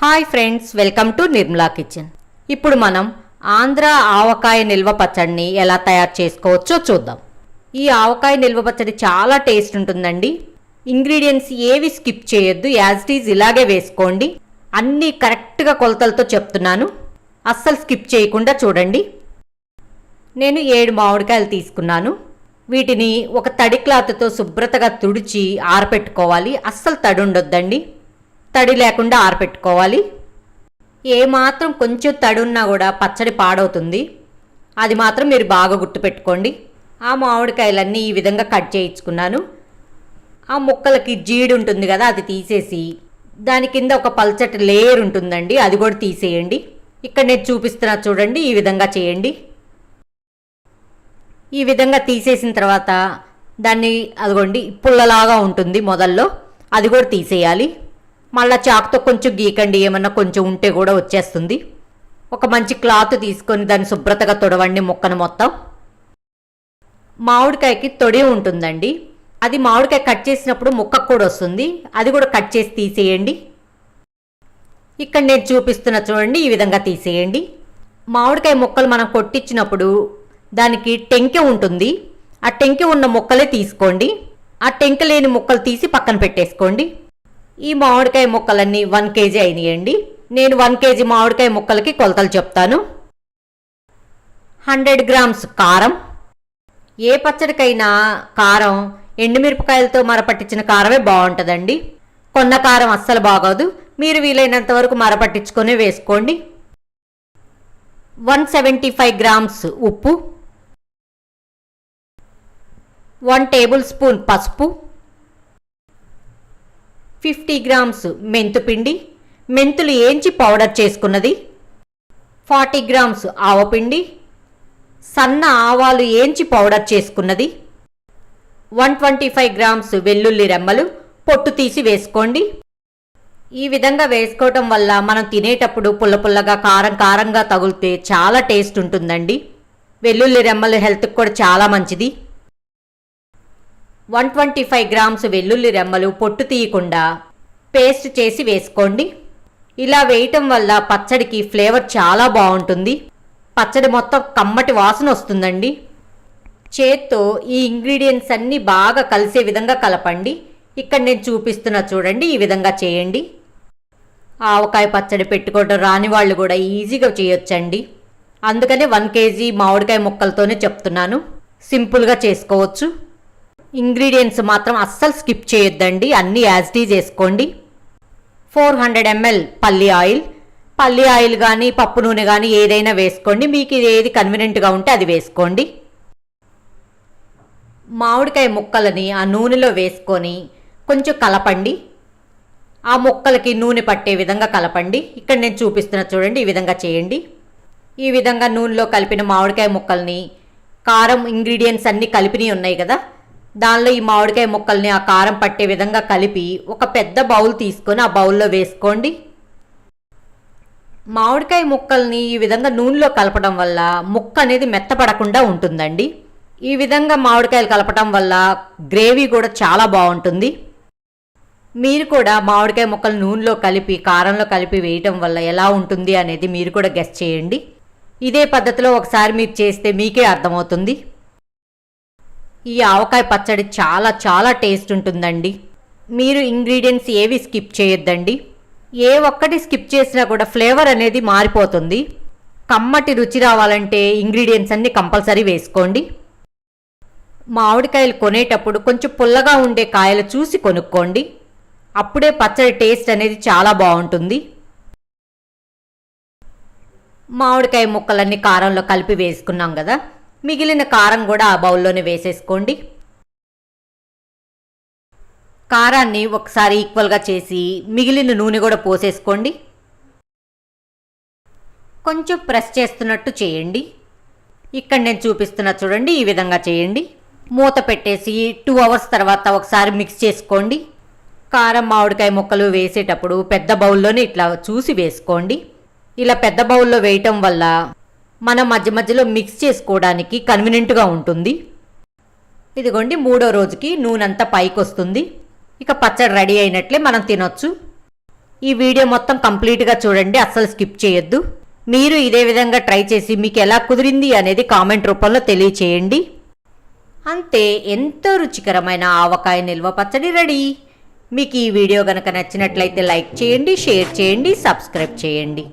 Hi friends welcome to Nirmala kitchen. ఇప్పుడు మనం ఆంధ్ర ఆవకాయ నిల్వ పచ్చడిని ఎలా తయారు చేసుకోవచ్చో చూద్దాం. ఈ ఆవకాయ నిల్వ పచ్చడి చాలా టేస్ట్ ఉంటుందండి. ఇంగ్రీడియంట్స్ ఏవి స్కిప్ చేయొద్దు యాజ్ ఇట్ ఈజ్ ఇలాగే వేసుకోండి. అన్నీ కరెక్ట్గా కొలతలతో చెప్తున్నాను. అస్సలు స్కిప్ చేయకుండా చూడండి. నేను ఏడు మామిడికాయలు తీసుకున్నాను. వీటిని ఒక తడి క్లాత్తో శుభ్రతగా తుడిచి ఆరపెట్టుకోవాలి. అస్సలు తడి ఉండొద్దండి. తడి లేకుండా ఆరపెట్టుకోవాలి. ఏమాత్రం కొంచెం తడి ఉన్నా కూడా పచ్చడి పాడవుతుంది. అది మాత్రం మీరు బాగా గుర్తుపెట్టుకోండి. ఆ మామిడికాయలన్నీ ఈ విధంగా కట్ చేయించుకున్నాను. ఆ ముక్కలకి జీడి ఉంటుంది కదా అది తీసేసి దాని కింద ఒక పల్చటి లేయర్ ఉంటుందండి అది కూడా తీసేయండి. ఇక్కడ నేను చూపిస్తున్నా చూడండి ఈ విధంగా చేయండి. ఈ విధంగా తీసేసిన తర్వాత దాన్ని అదిగోండి పుల్లలాగా ఉంటుంది మొదల్లో అది కూడా తీసేయాలి. మళ్ళీ చాకుతో కొంచెం గీకండి ఏమన్నా కొంచెం ఉంటే కూడా వచ్చేస్తుంది. ఒక మంచి క్లాత్ తీసుకొని దాన్ని శుభ్రతగా తొడవండి ముక్కను మొత్తం. మామిడికాయకి తొడి ఉంటుందండి. అది మామిడికాయ కట్ చేసినప్పుడు ముక్కకు కూడా వస్తుంది. అది కూడా కట్ చేసి తీసేయండి. ఇక్కడ నేను చూపిస్తున్న చూడండి ఈ విధంగా తీసేయండి. మామిడికాయ ముక్కలు మనం కొట్టించినప్పుడు దానికి టెంకె ఉంటుంది. ఆ టెంకె ఉన్న ముక్కలే తీసుకోండి. ఆ టెంకె లేని ముక్కలు తీసి పక్కన పెట్టేసుకోండి. ఈ మామిడికాయ ముక్కలన్నీ వన్ కేజీ అయినాయండి. నేను వన్ కేజీ మామిడికాయ ముక్కలకి కొలతలు చెప్తాను. హండ్రెడ్ గ్రామ్స్ కారం. ఏ పచ్చడికైనా కారం ఎండుమిరపకాయలతో మరపట్టించిన కారమే బాగుంటుందండి. కొన్న కారం అస్సలు బాగోదు. మీరు వీలైనంత వరకు మరపట్టించుకొని వేసుకోండి. వన్ సెవెంటీ ఫైవ్ గ్రామ్స్ ఉప్పు. వన్ టేబుల్ స్పూన్ పసుపు. ఫిఫ్టీ గ్రామ్స్ మెంతుపిండి మెంతులు ఏంచి పౌడర్ చేసుకున్నది ఫార్టీ గ్రామ్స్ ఆవపిండి సన్న ఆవాలు ఏంచి పౌడర్ చేసుకున్నది వన్ ట్వంటీ ఫైవ్ గ్రామ్స్ వెల్లుల్లి రెమ్మలు పొట్టు తీసి వేసుకోండి. ఈ విధంగా వేసుకోవటం వల్ల మనం తినేటప్పుడు పుల్ల పుల్లగా కారం కారంగా తగులితే చాలా టేస్ట్ ఉంటుందండి. వెల్లుల్లి రెమ్మలు హెల్త్కి కూడా చాలా మంచిది. వన్ ట్వంటీ ఫైవ్ గ్రామ్స్ వెల్లుల్లి రెమ్మలు పొట్టు తీయకుండా పేస్ట్ చేసి వేసుకోండి. ఇలా వేయటం వల్ల పచ్చడికి ఫ్లేవర్ చాలా బాగుంటుంది. పచ్చడి మొత్తం కమ్మటి వాసన వస్తుందండి. చేత్తో ఈ ఇంగ్రీడియంట్స్ అన్నీ బాగా కలిసే విధంగా కలపండి. ఇక్కడ నేను చూపిస్తున్నా చూడండి ఈ విధంగా చేయండి. ఆవకాయ పచ్చడి పెట్టుకోవడం రాని వాళ్ళు కూడా ఈజీగా చేయొచ్చండి. అందుకనే వన్ కేజీ మామిడికాయ ముక్కలతోనే చెప్తున్నాను. సింపుల్గా చేసుకోవచ్చు. ఇంగ్రీడియంట్స్ మాత్రం అస్సలు స్కిప్ చేయొద్దండి. అన్నీ యాజ్ టీ చేసుకోండి ఫోర్ హండ్రెడ్ ఎంఎల్ పల్లి ఆయిల్. పల్లి ఆయిల్ కానీ పప్పు నూనె కానీ ఏదైనా వేసుకోండి. మీకు ఇది ఏది కన్వీనియంట్గా ఉంటే అది వేసుకోండి. మామిడికాయ ముక్కలని ఆ నూనెలో వేసుకొని కొంచెం కలపండి. ఆ ముక్కలకి నూనె పట్టే విధంగా కలపండి. ఇక్కడ నేను చూపిస్తున్న చూడండి ఈ విధంగా చేయండి. ఈ విధంగా నూనెలో కలిపిన మామిడికాయ ముక్కల్ని కారం ఇంగ్రీడియంట్స్ అన్నీ కలిపినవి ఉన్నాయి కదా దానిలో ఈ మామిడికాయ ముక్కల్ని ఆ కారం పట్టే విధంగా కలిపి ఒక పెద్ద బౌల్ తీసుకొని ఆ బౌల్లో వేసుకోండి. మామిడికాయ ముక్కల్ని ఈ విధంగా నూనెలో కలపడం వల్ల ముక్క అనేది మెత్తపడకుండా ఉంటుందండి. ఈ విధంగా మామిడికాయలు కలపడం వల్ల గ్రేవీ కూడా చాలా బాగుంటుంది. మీరు కూడా మామిడికాయ ముక్కలు నూనెలో కలిపి కారంలో కలిపి వేయటం వల్ల ఎలా ఉంటుంది అనేది మీరు కూడా గెస్ట్ చేయండి. ఇదే పద్ధతిలో ఒకసారి మీరు చేస్తే మీకే అర్థమవుతుంది. ఈ ఆవకాయ పచ్చడి చాలా చాలా టేస్ట్ ఉంటుందండి. మీరు ఇంగ్రీడియంట్స్ ఏవి స్కిప్ చేయొద్దండి. ఏ ఒక్కటి స్కిప్ చేసినా కూడా ఫ్లేవర్ అనేది మారిపోతుంది. కమ్మటి రుచి రావాలంటే ఇంగ్రీడియంట్స్ అన్నీ కంపల్సరీ వేసుకోండి. మామిడికాయలు కొనేటప్పుడు కొంచెం పుల్లగా ఉండే కాయలు చూసి కొనుక్కోండి. అప్పుడే పచ్చడి టేస్ట్ అనేది చాలా బాగుంటుంది. మామిడికాయ ముక్కలన్నీ కారంలో కలిపి వేసుకున్నాం కదా. మిగిలిన కారం కూడా ఆ బౌల్లోనే వేసేసుకోండి. కారాన్ని ఒకసారి ఈక్వల్గా చేసి మిగిలిన నూనె కూడా పోసేసుకోండి. కొంచెం ప్రెస్ చేస్తున్నట్టు చేయండి. ఇక్కడ నేను చూపిస్తున్నా చూడండి ఈ విధంగా చేయండి. మూత పెట్టేసి టూ అవర్స్ తర్వాత ఒకసారి మిక్స్ చేసుకోండి. కారం మామిడికాయ ముక్కలు వేసేటప్పుడు పెద్ద బౌల్లోనే ఇట్లా చూసి వేసుకోండి. ఇలా పెద్ద బౌల్లో వేయటం వల్ల మనం మధ్య మధ్యలో మిక్స్ చేసుకోవడానికి కన్వీనియంట్గా ఉంటుంది. ఇదిగోండి మూడో రోజుకి నూనె అంతా పైకి వస్తుంది ఇక పచ్చడి రెడీ అయినట్లే మనం తినొచ్చు. ఈ వీడియో మొత్తం కంప్లీట్గా చూడండి అస్సలు స్కిప్ చేయొద్దు. మీరు ఇదే విధంగా ట్రై చేసి మీకు ఎలా కుదిరింది అనేది కామెంట్ రూపంలో తెలియచేయండి. అంతే ఎంతో రుచికరమైన ఆవకాయ నిల్వ పచ్చడి రెడీ. మీకు ఈ వీడియో కనుక నచ్చినట్లయితే లైక్ చేయండి షేర్ చేయండి సబ్స్క్రైబ్ చేయండి.